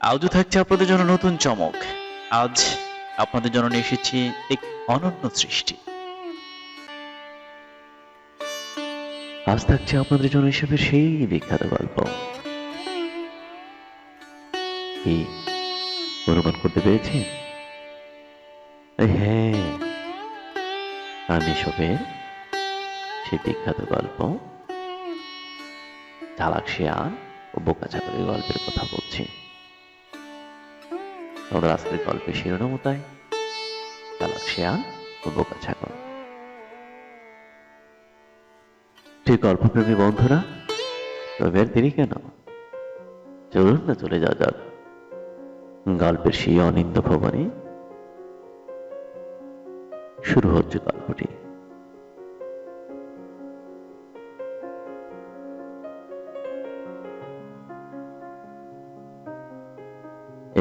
আজও থাকছে আপনাদের জন্য নতুন চমক। আজ আপনাদের জন্য নিয়ে এসেছি এক অনন্য সৃষ্টি। আজ থাকছে আপনাদের জন্য হিসেবে সেই বিখ্যাত গল্প। কি? অনুমান করতে পেরেছেন হ্যাঁ। আমি সবের সেই বিখ্যাত গল্প? চালাক শিয়াল ও বোকা চাকরির গল্পের কথা বলছি। আমাদের আজকের গল্পের শিরোনামও তাই। চালাক শিয়াল ও বোকা ছাগল। ঠিক গল্পপ্রেমী বন্ধুরা, তবে দেরি কেন? চলুন না চলে যাওয়া যাক। গল্পের সেই অনিন্দ ভবনে শুরু হচ্ছে গল্পটি।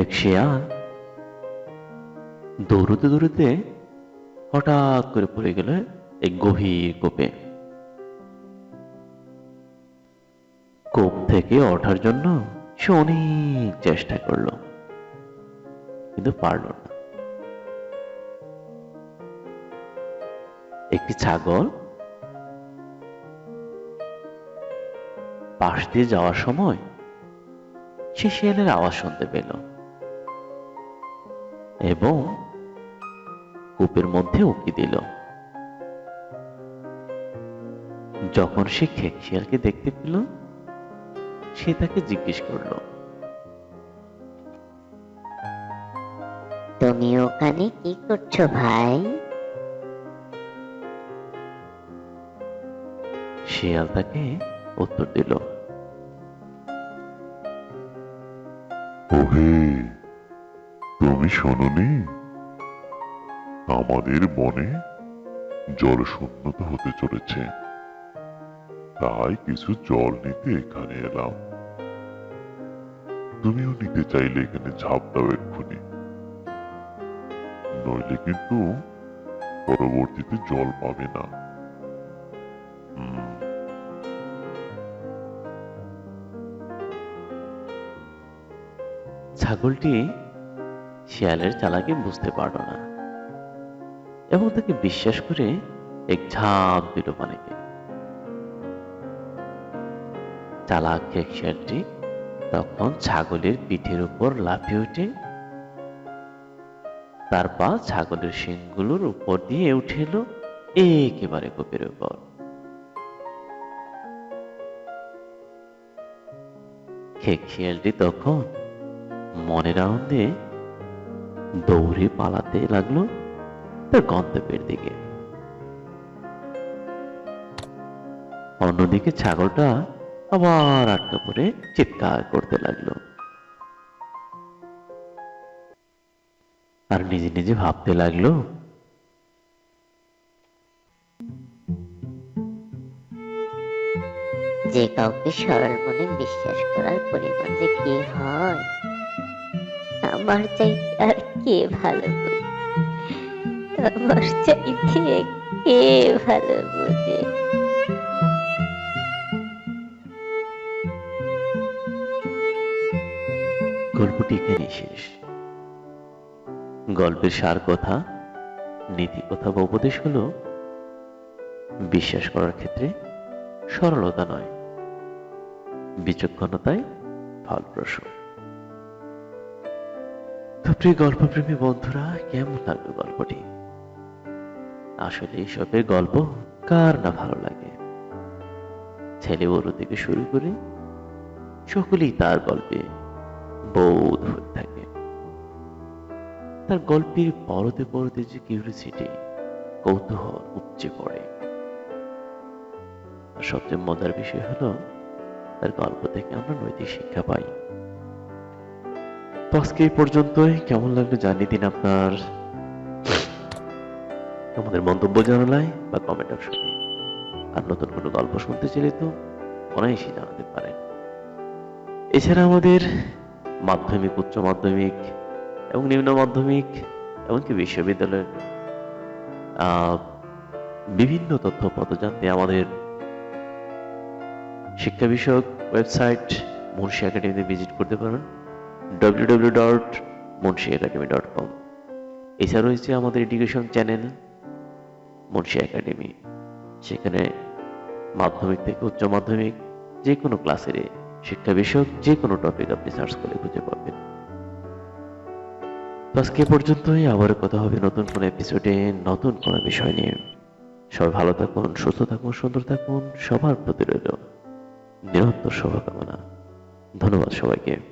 এক শিয়াল দৌড়তে দৌড়তে হঠাৎ করে পড়ে গেল এক গভীর কোপে। কোপ থেকে ওঠার জন্য সে অনেক চেষ্টা করল, কিন্তু পারল না। একটি ছাগল পাশ দিয়ে যাওয়ার সময় সে শিয়ালের আওয়াজ শুনতে পেল এবং কূপের মধ্যে উকি দিল। যখন সে খেক শিয়ালকে দেখতে পেল সে তাকে জিজ্ঞেস করল তুমি ওখানে কি করছ ভাই? শিয়াল তাকে উত্তর দিল ওহে তুমি শোনোনি? আমাদের বনে জল শূন্যতা হতে চলেছে। তাই কিছু জল নিতে এখানে এলাম। তুমিও নিতে চাইলে এখানে ঝাঁপ দাও এক্ষুনি। নইলে কিন্তু পরবর্তীতে জল পাবে না। ছাগলটি শিয়ালের চালাকি বুঝতে পারল না। এবং তাকে বিশ্বাস করে এক ঝাঁপ দিল পানিতে। চালাক শিয়ালটি তখন ছাগলের পিঠের উপর লাফিয়ে উঠে, তার পা ছাগলের শিংগুলোর উপর দিয়ে উঠে এলো একেবারে কোপের উপর। খেক শিয়ালটি তখন মনের আনন্দে দৌড়ে পালাতে লাগল। তার গন্তব্যের দিকে। অন্যদিকে ছাগলটা আবার আটকা পড়ে চিৎকার করতে লাগল। আর নিজে নিজে ভাবতে লাগল, যে কাউকে সরল মনে বিশ্বাস করার পরিমাণ যে কি হয়, আমার চাইতে আর কে ভালো আমার চাইতে কে ভালো বোঝে গল্পটি এখানে শেষ। গল্পের সার কথা, নীতি কথা বা উপদেশ হলো, বিশ্বাস করার ক্ষেত্রে সরলতা নয়, বিচক্ষণতায় ফলপ্রসূ। তো প্রিয় গল্পপ্রেমী বন্ধুরা, কেমন লাগল গল্পটি? আসলে এসবের গল্প কার না ভালো লাগে? ছেলে বড় থেকে শুরু করে সকলেই তার গল্পে বোধ হয়ে থাকে। তার গল্পের পরতে পরতে যে কিউরিসিটি কৌতূহল উপচে পড়ে। আর সবচেয়ে মজার বিষয় হলো, তার গল্প থেকে আমরা নৈতিক শিক্ষা পাই। তো আজকে এই পর্যন্তই। কেমন লাগল জানিয়ে দিন আপনার। আমাদের মন্তব্য জানালাই বা কমেন্ট অপশনে আর নতুন কোনো গল্প শুনতে চাইলে তো অনায়াসই জানাতে পারেন। এছাড়া আমাদের মাধ্যমিক, উচ্চ মাধ্যমিক এবং নিম্ন মাধ্যমিক এমনকি বিশ্ববিদ্যালয়ের বিভিন্ন তথ্যপত্র জানতে আমাদের শিক্ষা বিষয়ক ওয়েবসাইট মুন্সি একাডেমিতে ভিজিট করতে পারেন। W W dot Munshi academy dot com এছাড়া রয়েছে আমাদের এডুকেশন চ্যানেল মুন্সি একাডেমি, সেখানে মাধ্যমিক থেকে উচ্চ মাধ্যমিক যে কোনো ক্লাসের শিক্ষা বিষয়ক যে কোনো টপিক আপনি সার্চ করে খুঁজে পাবেন। আজকে পর্যন্তই, আবারও কথা হবে নতুন কোনো এপিসোডে নতুন কোনো বিষয় নিয়ে। সবাই ভালো থাকুন, সুস্থ থাকুন, সুন্দর থাকুন, সবার প্রতি রইল নিরন্তর শুভকামনা। ধন্যবাদ সবাইকে।